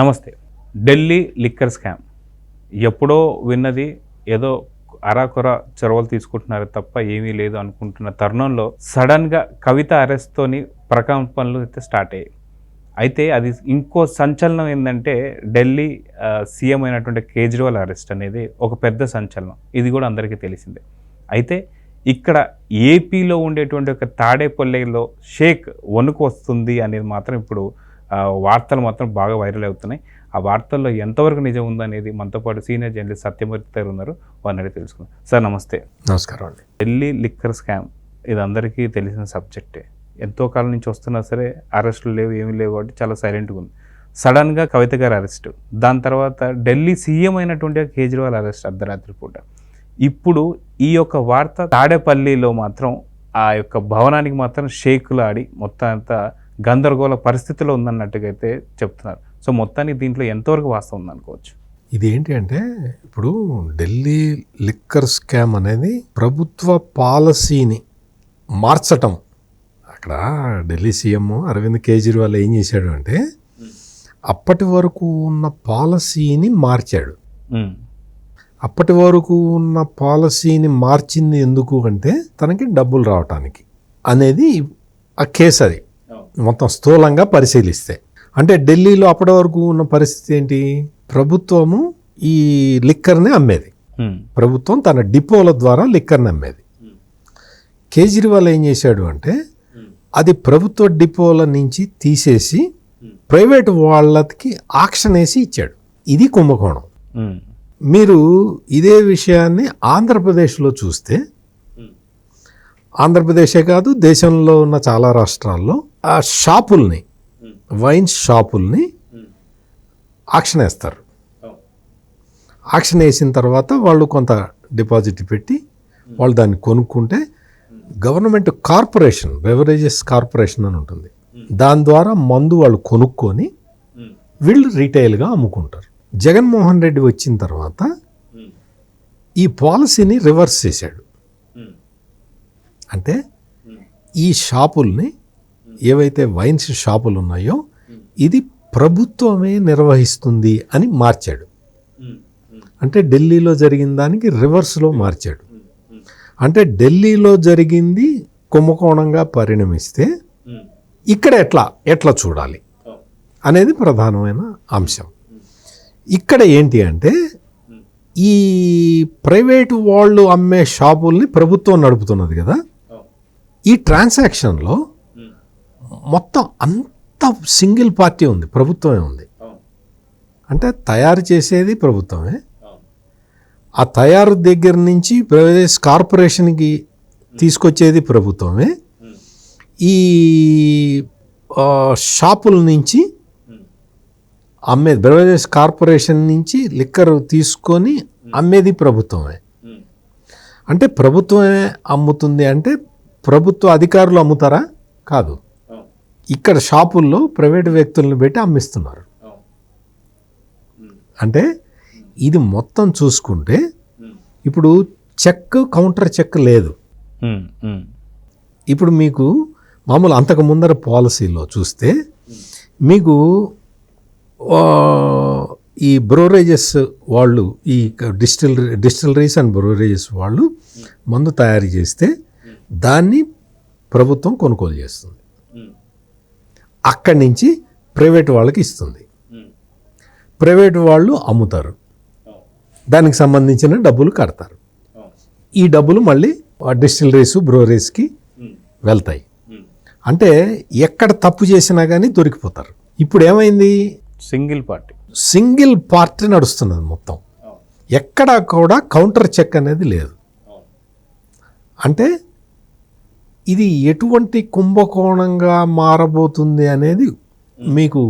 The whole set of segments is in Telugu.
నమస్తే. Delhi liquor scam. ఎప్పుడో విన్నది ఏదో అరాకొర చొరవలు తీసుకుంటున్నారు తప్ప ఏమీ లేదు అనుకుంటున్న తరుణంలో సడన్గా కవిత అరెస్ట్తోని ప్రకంపనలు అయితే స్టార్ట్ అయ్యాయి. అయితే అది ఇంకో సంచలనం ఏంటంటే ఢిల్లీ సీఎం అయినటువంటి కేజ్రీవాల్ అరెస్ట్ అనేది ఒక పెద్ద సంచలనం. ఇది కూడా అందరికీ తెలిసిందే. అయితే ఇక్కడ ఏపీలో ఉండేటువంటి ఒక తాడేపల్లిలో షేక్ వణుకు వస్తుంది అనేది మాత్రం ఇప్పుడు వార్తలు మాత్రం బాగా వైరల్ అవుతున్నాయి. ఆ వార్తల్లో ఎంతవరకు నిజం ఉందనేది మనతో పాటు సీనియర్ జర్నలిస్ట్ సత్యమూర్తి గారు ఉన్నారు. వారిని అడిగి తెలుసుకుందాం. సార్ నమస్తే. నమస్కారం అండి. ఢిల్లీ లిక్కర్ స్కామ్ ఇది అందరికీ తెలిసిన సబ్జెక్టే. ఎంతో కాలం నుంచి వస్తున్నా సరే అరెస్టులు లేవు ఏమీ లేవు కాబట్టి చాలా సైలెంట్గా ఉంది. సడన్గా కవిత గారు అరెస్ట్. దాని తర్వాత ఢిల్లీ సీఎం అయినటువంటి కేజ్రీవాల్ అరెస్ట్ అర్ధరాత్రి పూట. ఇప్పుడు ఈ యొక్క వార్త తాడేపల్లిలో మాత్రం ఆ యొక్క భవనానికి మాత్రం షేకులు ఆడి మొత్తం అంతా గందరగోళ పరిస్థితిలో ఉందన్నట్టుగా అయితే చెప్తున్నారు. సో మొత్తానికి దీంట్లో ఎంతవరకు వాస్తవం ఉందనుకోవచ్చు? ఇది ఏంటి అంటే ఇప్పుడు ఢిల్లీ లిక్కర్ స్కామ్ అనేది ప్రభుత్వ పాలసీని మార్చటం. అక్కడ ఢిల్లీ సీఎం అరవింద్ కేజ్రీవాల్ ఏం చేశాడు అంటే అప్పటి వరకు ఉన్న పాలసీని మార్చాడు. అప్పటి వరకు ఉన్న పాలసీని మార్చింది ఎందుకు అంటే తనకి డబ్బులు రావటానికి అనేది ఆ కేసు అది మొత్తం స్థూలంగా పరిశీలిస్తే. అంటే ఢిల్లీలో అప్పటి వరకు ఉన్న పరిస్థితి ఏంటి? ప్రభుత్వము ఈ లిక్కర్ని అమ్మేది. ప్రభుత్వం తన డిపోల ద్వారా లిక్కర్ని అమ్మేది. కేజ్రీవాల్ ఏం చేశాడు అంటే అది ప్రభుత్వ డిపోల నుంచి తీసేసి ప్రైవేట్ వాళ్ళకి ఆక్షన్ వేసి ఇచ్చాడు. ఇది కుంభకోణం. మీరు ఇదే విషయాన్ని ఆంధ్రప్రదేశ్లో చూస్తే ఆంధ్రప్రదేశే కాదు దేశంలో ఉన్న చాలా రాష్ట్రాల్లో ఆ షాపుల్ని వైన్ షాపుల్ని ఆక్షన్ వేస్తారు. ఆక్షన్ వేసిన తర్వాత వాళ్ళు కొంత డిపాజిట్ పెట్టి వాళ్ళు దాన్ని కొనుక్కుంటే గవర్నమెంట్ కార్పొరేషన్ బెవరేజెస్ కార్పొరేషన్ అని ఉంటుంది. దాని ద్వారా మందు వాళ్ళు కొనుక్కొని వీళ్ళు రీటైల్గా అమ్ముకుంటారు. జగన్మోహన్ రెడ్డి వచ్చిన తర్వాత ఈ పాలసీని రివర్స్ చేశాడు. అంటే ఈ షాపుల్ని ఏవైతే వైన్స్ షాపులు ఉన్నాయో ఇది ప్రభుత్వమే నిర్వహిస్తుంది అని మార్చాడు. అంటే ఢిల్లీలో జరిగిన దానికి రివర్స్లో మార్చాడు. అంటే ఢిల్లీలో జరిగింది కుంభకోణంగా పరిణమిస్తే ఇక్కడ ఎట్లా ఎట్లా చూడాలి అనేది ప్రధానమైన అంశం. ఇక్కడ ఏంటి అంటే ఈ ప్రైవేటు వాళ్ళు అమ్మే షాపుల్ని ప్రభుత్వం నడుపుతున్నది కదా. ఈ ట్రాన్సాక్షన్లో మొత్తం అంత సింగిల్ పార్టీ ఉంది ప్రభుత్వమే ఉంది. అంటే తయారు చేసేది ప్రభుత్వమే. ఆ తయారు దగ్గర నుంచి ప్రైవేట్ కార్పొరేషన్కి తీసుకొచ్చేది ప్రభుత్వమే. ఈ షాపుల నుంచి అమ్మేది బ్రవరేజ్ కార్పొరేషన్ నుంచి లిక్కర్ తీసుకొని అమ్మేది ప్రభుత్వమే. అంటే ప్రభుత్వమే అమ్ముతుంది అంటే ప్రభుత్వ అధికారులు అమ్ముతారా? కాదు. ఇక్కడ షాపుల్లో ప్రైవేట్ వ్యక్తులను పెట్టి అమ్మిస్తున్నారు. అంటే ఇది మొత్తం చూసుకుంటే ఇప్పుడు చెక్ కౌంటర్ చెక్ లేదు. ఇప్పుడు మీకు మామూలు అంతకు ముందర పాలసీలో చూస్తే మీకు ఈ బ్రోరేజెస్ వాళ్ళు ఈ డిస్టిల్ డిస్టిలరీస్ అండ్ బ్రోరేజెస్ వాళ్ళు మందు తయారు చేస్తే దాన్ని ప్రభుత్వం కొనుగోలు చేస్తుంది. అక్కడి నుంచి ప్రైవేట్ వాళ్ళకి ఇస్తుంది. ప్రైవేట్ వాళ్ళు అమ్ముతారు. దానికి సంబంధించిన డబ్బులు కడతారు. ఈ డబ్బులు మళ్ళీ డిస్టిలరీస్ బ్రోరేజ్కి వెళ్తాయి. అంటే ఎక్కడ తప్పు చేసినా కానీ దొరికిపోతారు. ఇప్పుడు ఏమైంది? Single party. సింగిల్ పార్టీ నడుస్తున్నది మొత్తం. ఎక్కడా కూడా కౌంటర్ చెక్ అనేది లేదు. అంటే ఇది ఎటువంటి కుంభకోణంగా మారబోతుంది అనేది మీకు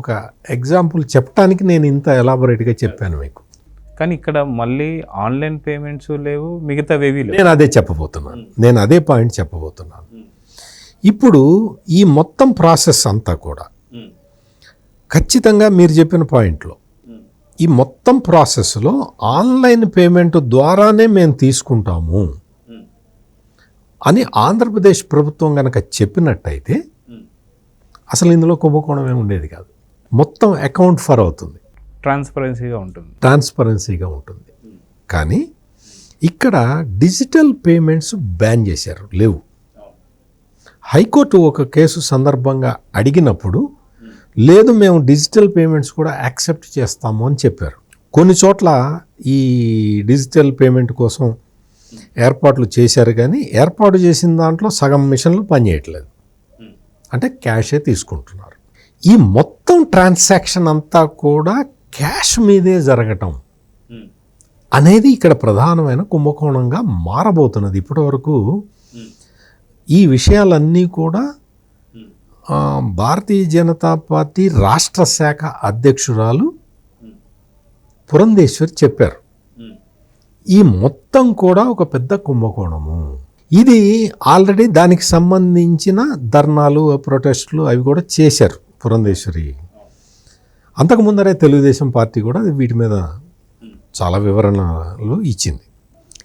ఒక ఎగ్జాంపుల్ చెప్పడానికి నేను ఇంత ఎలాబొరేట్గా చెప్పాను మీకు. కానీ ఇక్కడ మళ్ళీ ఆన్లైన్ పేమెంట్స్ లేవు మిగతావేవి లేవు. నేను అదే చెప్పబోతున్నాను. నేను అదే పాయింట్ చెప్పబోతున్నాను. ఇప్పుడు ఈ మొత్తం ప్రాసెస్ అంతా కూడా ఖచ్చితంగా మీరు చెప్పిన పాయింట్లో ఈ మొత్తం ప్రాసెస్లో ఆన్లైన్ పేమెంట్ ద్వారానే మేము తీసుకుంటాము. అని ఆంధ్రప్రదేశ్ ప్రభుత్వం కనుక చెప్పినట్టయితే అసలు ఇందులో కుంభకోణం ఏమి ఉండేది కాదు. మొత్తం అకౌంట్ ఫర్ అవుతుంది. ట్రాన్స్పరెన్సీగా ఉంటుంది. ట్రాన్స్పరెన్సీగా ఉంటుంది. కానీ ఇక్కడ డిజిటల్ పేమెంట్స్ బ్యాన్ చేశారు. లేవు. హైకోర్టు ఒక కేసు సందర్భంగా అడిగినప్పుడు లేదు మేము డిజిటల్ పేమెంట్స్ కూడా యాక్సెప్ట్ చేస్తాము అని చెప్పారు. కొన్ని చోట్ల ఈ డిజిటల్ పేమెంట్ కోసం ఏర్పాట్లు చేశారు కానీ ఏర్పాటు చేసిన దాంట్లో సగం మిషన్లు పనిచేయట్లేదు. అంటే క్యాషే తీసుకుంటున్నారు. ఈ మొత్తం ట్రాన్సాక్షన్ అంతా కూడా క్యాష్ మీదే జరగటం అనేది ఇక్కడ ప్రధానమైన కుంభకోణంగా మారబోతున్నది ఇప్పటివరకు. ఈ విషయాలన్నీ కూడా భారతీయ జనతా పార్టీ రాష్ట్ర శాఖ అధ్యక్షురాలు పురంధేశ్వరి చెప్పారు. ఈ మొత్తం కూడా ఒక పెద్ద కుంభకోణము. ఇది ఆల్రెడీ దానికి సంబంధించిన ధర్నాలు ప్రొటెస్టులు అవి కూడా చేశారు పురంధేశ్వరి. అంతకు ముందరే తెలుగుదేశం పార్టీ కూడా వీటి మీద చాలా వివరణలు ఇచ్చింది.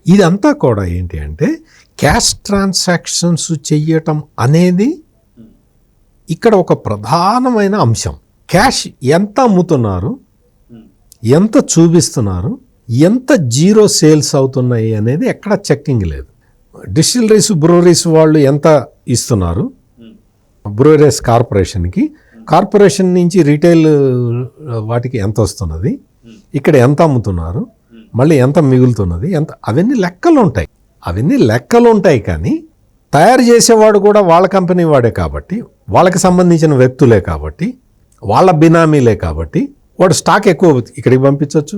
ఇదంతా కూడా ఏంటి అంటే క్యాష్ ట్రాన్సాక్షన్స్ చెయ్యటం అనేది ఇక్కడ ఒక ప్రధానమైన అంశం. క్యాష్ ఎంత అమ్ముతున్నారు? ఎంత చూపిస్తున్నారు? ఎంత జీరో సేల్స్ అవుతున్నాయి అనేది ఎక్కడ చెక్కింగ్ లేదు. డిస్టిలరీస్ బ్రూవరీస్ వాళ్ళు ఎంత ఇస్తున్నారు? బ్రూవరీస్ కార్పొరేషన్కి. కార్పొరేషన్ నుంచి రీటైల్ వాటికి ఎంత వస్తున్నది? ఇక్కడ ఎంత అమ్ముతున్నారు? మళ్ళీ ఎంత మిగులుతున్నది? ఎంత అవన్నీ లెక్కలు ఉంటాయి. అవన్నీ లెక్కలు ఉంటాయి కానీ తయారు చేసేవాడు కూడా వాళ్ళ కంపెనీ వాడే కాబట్టి వాళ్ళకి సంబంధించిన వ్యక్తులే కాబట్టి వాళ్ళ బినామీలే కాబట్టి వాడు స్టాక్ ఎక్కువ ఇక్కడికి పంపించవచ్చు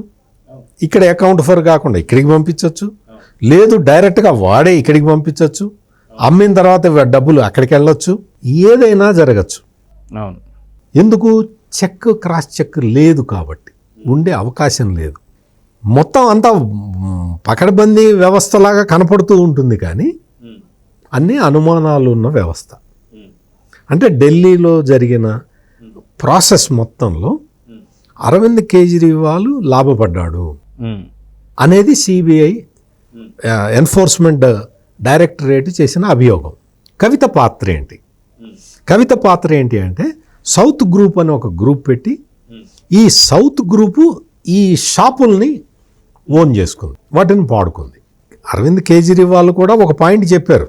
ఇక్కడ అకౌంట్ ఫర్ కాకుండా ఇక్కడికి పంపించవచ్చు లేదు డైరెక్ట్గా వాడే ఇక్కడికి పంపించవచ్చు అమ్మిన తర్వాత డబ్బులు అక్కడికి వెళ్ళొచ్చు. ఏదైనా జరగచ్చు. అవును. ఎందుకు? చెక్ క్రాస్ చెక్ లేదు కాబట్టి. ఉండే అవకాశం లేదు. మొత్తం అంతా పకడ్బందీ వ్యవస్థలాగా కనపడుతూ ఉంటుంది కానీ అన్ని అనుమానాలు ఉన్న వ్యవస్థ. అంటే ఢిల్లీలో జరిగిన ప్రాసెస్ మొత్తంలో అరవింద్ కేజ్రీవాల్ లాభపడ్డాడు. అనేది సిబిఐ ఎన్ఫోర్స్మెంట్ డైరెక్టరేట్ చేసిన అభియోగం. కవిత పాత్ర ఏంటి? కవిత పాత్ర ఏంటి అంటే సౌత్ గ్రూప్ అని ఒక గ్రూప్ పెట్టి ఈ సౌత్ గ్రూపు ఈ షాపుల్ని ఓన్ చేసుకుంది వాటిని పాడుకుంది అరవింద్ కేజ్రీవాల్ కూడా ఒక పాయింట్ చెప్పారు.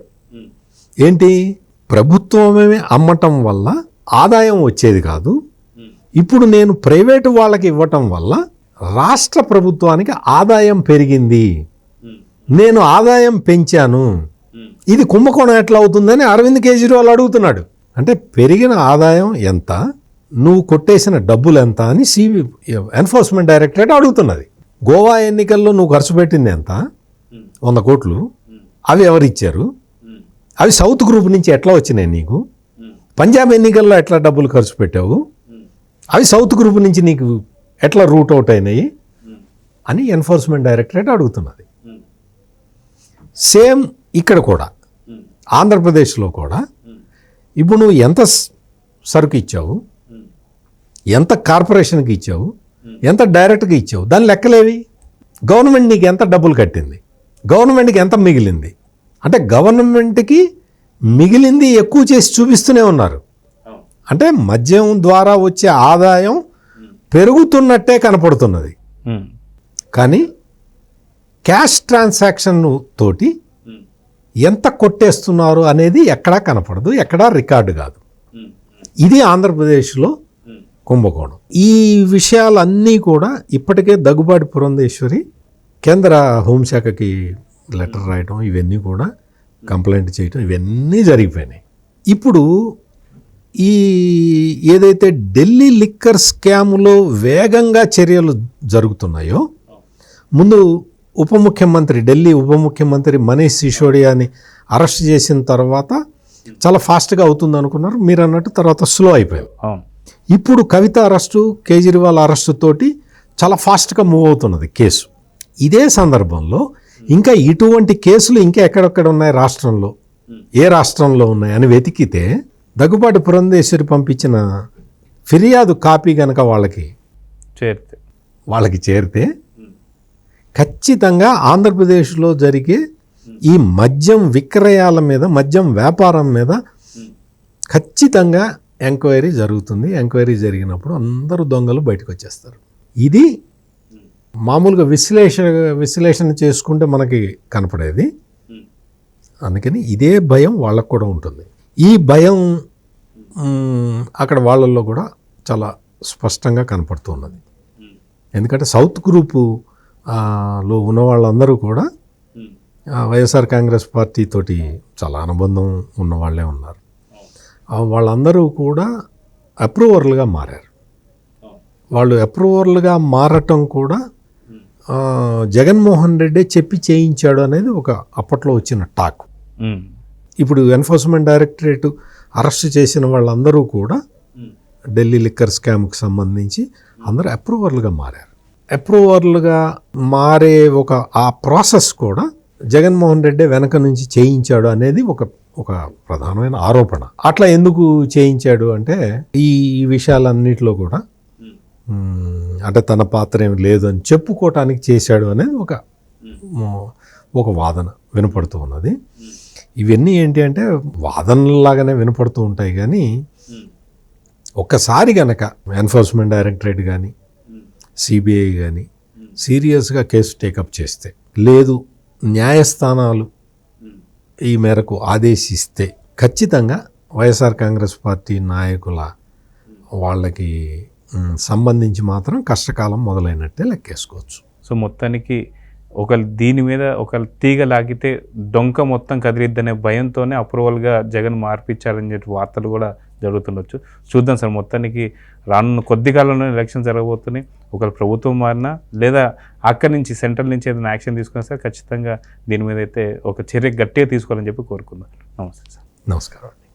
ఏంటి? ప్రభుత్వమే అమ్మటం వల్ల ఆదాయం వచ్చేది కాదు. ఇప్పుడు నేను ప్రైవేటు వాళ్ళకి ఇవ్వటం వల్ల రాష్ట్ర ప్రభుత్వానికి ఆదాయం పెరిగింది. నేను ఆదాయం పెంచాను. ఇది కుంభకోణం ఎట్లా అవుతుందని అరవింద్ కేజ్రీవాల్ అడుగుతున్నాడు. అంటే పెరిగిన ఆదాయం ఎంత? నువ్వు కొట్టేసిన డబ్బులు ఎంత అని సిబి ఎన్ఫోర్స్మెంట్ డైరెక్టరేట్ అడుగుతున్నది. గోవా ఎన్నికల్లో నువ్వు ఖర్చు పెట్టింది ఎంత? వంద కోట్లు. అవి ఎవరిచ్చారు అవి సౌత్ గ్రూప్ నుంచి ఎట్లా వచ్చినాయి నీకు? పంజాబ్ ఎన్నికల్లో ఎట్లా డబ్బులు ఖర్చు పెట్టావు? అవి సౌత్ గ్రూప్ నుంచి నీకు ఎట్లా రూట్ అవుట్ అయినాయి అని ఎన్ఫోర్స్మెంట్ డైరెక్టరేట్ అడుగుతున్నది. సేమ్ ఇక్కడ కూడా ఆంధ్రప్రదేశ్లో కూడా ఇప్పుడు నువ్వు ఎంత సరుకు ఇచ్చావు? ఎంత కార్పొరేషన్కి ఇచ్చావు? ఎంత డైరెక్ట్గా ఇచ్చావు? దాని లెక్కలేవి? గవర్నమెంట్ నీకు ఎంత డబ్బులు కట్టింది? గవర్నమెంట్కి ఎంత మిగిలింది? అంటే గవర్నమెంట్కి మిగిలింది ఎక్కువ చేసి చూపిస్తూనే ఉన్నారు. అంటే మద్యం ద్వారా వచ్చే ఆదాయం పెరుగుతున్నట్టే కనపడుతున్నది. కానీ క్యాష్ ట్రాన్సాక్షన్ తోటి ఎంత కొట్టేస్తున్నారు అనేది ఎక్కడా కనపడదు ఎక్కడా రికార్డు కాదు. ఇది ఆంధ్రప్రదేశ్లో కుంభకోణం. ఈ విషయాలన్నీ కూడా ఇప్పటికే దగ్గుబాటి పురంధేశ్వరి కేంద్ర హోంశాఖకి లెటర్ రాయటం ఇవన్నీ కూడా కంప్లైంట్ చేయటం ఇవన్నీ జరిగిపోయినాయి. ఇప్పుడు ఈ ఏదైతే ఢిల్లీ లిక్కర్ స్కామ్లో వేగంగా చర్యలు జరుగుతున్నాయో ముందు ఉప ముఖ్యమంత్రి ఢిల్లీ ఉప ముఖ్యమంత్రి మనీష్ సిసోడియాని అరెస్ట్ చేసిన తర్వాత చాలా ఫాస్ట్గా అవుతుంది అనుకున్నారు. మీరు అన్నట్టు తర్వాత స్లో అయిపోయింది అవును. ఇప్పుడు కవిత అరెస్టు కేజ్రీవాల్ అరెస్టు తోటి చాలా ఫాస్ట్గా మూవ్ అవుతున్నది కేసు. ఇదే సందర్భంలో ఇంకా ఇటువంటి కేసులు ఇంకా ఎక్కడెక్కడ ఉన్నాయి రాష్ట్రంలో? ఏ రాష్ట్రంలో ఉన్నాయి అని వెతికితే దగ్గుబాటి పురంధేశ్వరి పంపించిన ఫిర్యాదు కాపీ గనక వాళ్ళకి చేరితే. వాళ్ళకి చేరితే ఖచ్చితంగా ఆంధ్రప్రదేశ్లో జరిగే ఈ మద్యం విక్రయాల మీద మద్యం వ్యాపారం మీద ఖచ్చితంగా ఎంక్వైరీ జరుగుతుంది. ఎంక్వైరీ జరిగినప్పుడు అందరూ దొంగలు బయటకు వచ్చేస్తారు. ఇది మామూలుగా విశ్లేషణ విశ్లేషణ చేసుకుంటే మనకి కనపడేది. అందుకని ఇదే భయం వాళ్ళకు కూడా ఉంటుంది. ఈ భయం అక్కడ వాళ్ళల్లో కూడా చాలా స్పష్టంగా కనపడుతున్నది. ఎందుకంటే సౌత్ గ్రూపు లో ఉన్న వాళ్ళందరూ కూడా వైఎస్ఆర్ కాంగ్రెస్ పార్టీ తోటి చాలా అనుబంధం ఉన్న వాళ్ళే ఉన్నారు. వాళ్ళందరూ కూడా అప్రూవర్లుగా మారారు. వాళ్ళు అప్రూవర్లుగా మారటం కూడా జగన్మోహన్ రెడ్డి చెప్పి చేయించాడు అనేది ఒక అప్పట్లో వచ్చిన టాక్. ఇప్పుడు ఎన్ఫోర్స్మెంట్ డైరెక్టరేట్ అరెస్ట్ చేసిన వాళ్ళందరూ కూడా ఢిల్లీ లిక్కర్ స్కామ్కి సంబంధించి అందరూ అప్రూవర్లుగా మారారు. అప్రూవర్లుగా మారే ఒక ఆ ప్రాసెస్ కూడా జగన్మోహన్ రెడ్డి వెనక నుంచి చేయించాడు అనేది ఒక ఒక ప్రధానమైన ఆరోపణ. అట్లా ఎందుకు చేయించాడు అంటే ఈ విషయాలన్నిటిలో కూడా అంటే తన పాత్ర ఏమి లేదు అని చెప్పుకోవటానికి చేశాడు అనేది ఒక ఒక వాదన వినపడుతూ ఉన్నది. ఇవన్నీ ఏంటి అంటే వాదనలాగానే వినపడుతూ ఉంటాయి కానీ ఒక్కసారి గనక ఎన్ఫోర్స్మెంట్ డైరెక్టరేట్ కానీ సిబిఐ కానీ సీరియస్గా కేసు టేకప్ చేస్తే లేదు న్యాయస్థానాలు ఈ మేరకు ఆదేశిస్తే ఖచ్చితంగా వైఎస్ఆర్ కాంగ్రెస్ పార్టీ నాయకుల వాళ్ళకి సంబంధించి మాత్రం కష్టకాలం మొదలైనట్టే లెక్కేసుకోవచ్చు. సో మొత్తానికి ఒకరు దీని మీద ఒక తీగ లాగితే డొంక మొత్తం కదిలిద్దనే భయంతోనే అప్రూవల్గా జగన్ మార్పిచ్చారని చెప్పి వార్తలు కూడా జరుగుతుండొచ్చు. చూద్దాం సార్ మొత్తానికి రానున్న కొద్ది కాలంలో ఎలక్షన్ జరగబోతున్నాయి. ఒకరు ప్రభుత్వం మారినా లేదా అక్కడి నుంచి సెంట్రల్ నుంచి ఏదైనా యాక్షన్ తీసుకున్నా సార్ ఖచ్చితంగా దీని మీద అయితే ఒక చర్య గట్టిగా తీసుకోవాలని చెప్పి కోరుకుందాం. నమస్తే సార్. నమస్కారం.